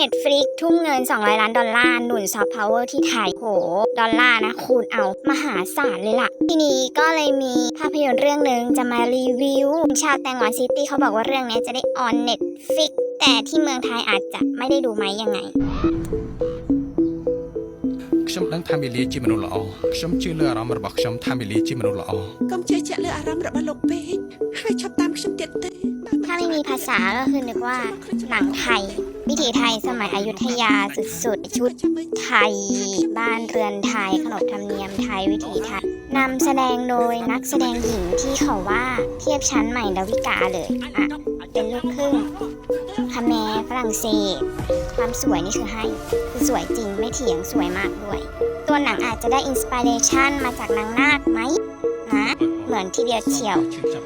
Netflix ทุ่มเงิน 200 ล้านดอลลาร์ หนุนซอฟต์พาวเวอร์ที่ไทย โห ดอลลาร์นะ คูณเอา มหาศาลเลยล่ะ ทีนี้ก็เลยมีภาพยนตร์เรื่องหนึ่งจะมารีวิว ชาวแตงหวานซิตี้เขาบอกว่าเรื่องนี้จะได้ออน Netflix แต่ที่เมืองไทยอาจจะไม่ได้ดูไหมยังไง ខ្ញុំដឹងថាមីលីជាមនុស្សល្អខ្ញុំជឿលើអារម្មណ៍របស់ខ្ញុំថាមីលីជាមនុស្សល្អ កុំជឿជាក់លើអារម្មណ៍របស់លោកពេកហើយឈប់តាមខ្ញុំទៀតទេបើ ถ้าไม่มีภาษาก็คือนึกว่าหนังไทย วิถีไทยสมัยอยุธยาสุดๆ ชุดไทย บ้านเรือนไทยขนบธรรมเนียมไทยวิถีไทยนำแสดงโดยนักแสดงหญิงที่เขาว่าเทียบชั้นใหม่ดาวิกาเลยอะเป็นลูกครึ่งคาแมฝรั่งเศส ความสวยนี่คือให้คือสวยจริงไม่เถียงสวยมากด้วย ตัวหนังอาจจะได้อินสปิเรชันมาจากนางนาคไหม อนทีเดียวเฉียว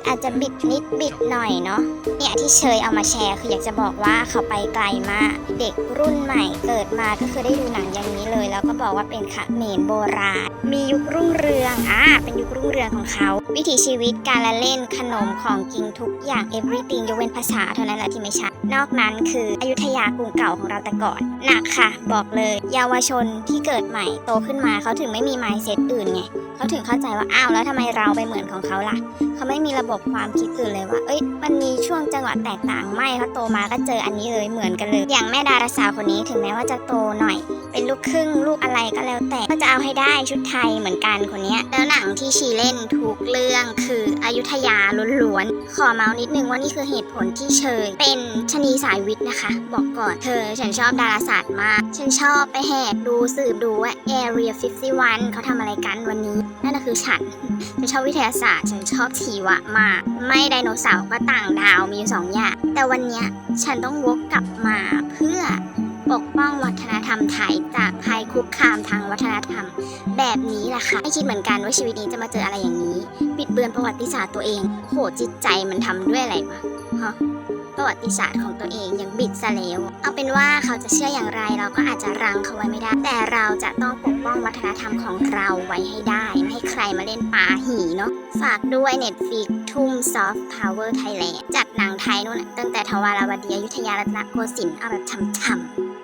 อาจจะบิดนิดบิดหน่อยเนาะเนี่ยที่เชยเอามาแชร์คืออยากจะบอกว่าเขาไปไกลมาก เด็กรุ่นใหม่เกิดมาก็คือได้ดูหนังอย่างนี้เลย แล้วก็บอกว่าเป็นขเมรโบราณ มียุครุ่งเรืองอ่าเป็นยุครุ่งเรืองของเขา วิถีชีวิตการละเล่นขนมของกินทุกอย่าง everything ยกเว้นภาษาเท่านั้นแหละที่ไม่ชัดนอกนั้นคืออยุธยากรุงเก่าของเราแต่ก่อนหนักค่ะ บอกเลย เยาวชนที่เกิดใหม่โตขึ้นมาเขาถึงไม่มี mindset อื่นไงเขาถึงเข้าใจว่าอ้าวแล้วทำไมเราไปเหมือนของเขาล่ะเขาไม่มีระบบความคิดอื่นเลยว่า เอ้ย มันมีช่วงจังหวะแตกต่างไม่เขาโตมาก็เจออันนี้เลยเหมือนกันเลย อย่างแม่ดาราสาวคนนี้ถึงแม้ว่าจะโตหน่อย เป็นลูกครึ่งลูกอะไรก็แล้วแต่ก็จะเอาให้ได้ชุดไทยเหมือนกันคนนี้แล้วหนังที่ชีเล่นทุกเรื่องคืออยุธยาล้วนๆขอเมาส์นิดนึงว่านี่คือเหตุผลที่เชยเป็นชะนีสายวิทย์นะคะ บอกก่อนเธอฉันชอบดาราศาสตร์มาก ฉันชอบไปแหกดูสืบดูว่า Area 51 เขาทำอะไรกันวันนี้ นั่นก็คือฉัน ฉันชอบวิทยาศาสตร์ ฉันชอบชีวะมาก ไม่ไดโนเสาร์ก็ต่างดาวมีสองอย่าง แต่วันเนี้ยฉันต้องวกกลับมาเพื่อปกป้องวัฒนธรรมไทยจากภัยคุกคามทางวัฒนธรรม แบบนี้แหละค่ะไม่คิดเหมือนกันว่าชีวิตนี้จะมาเจออะไรอย่างนี้ ปิดเบือนประวัติศาสตร์ตัวเองโหจิตใจมันทำด้วยอะไรวะฮะ ประวัติศาสตร์ของตัวเองยังบิดซะแล้วเอาเป็นว่าเขาจะเชื่ออย่างไรเราก็อาจจะรังเขาไว้ไม่ได้ แต่เราจะต้องปกป้องวัฒนธรรมของเราไว้ให้ได้ ไม่ให้ใครมาเล่นปาหีเนาะฝากด้วย Netflix ทุ่มซอฟต์พาวเวอร์ไทยแลนด์จากหนังไทยนู่นตั้งแต่ทวารวดีอยุธยารัตนโกสินทร์เอาแบบช่ำๆ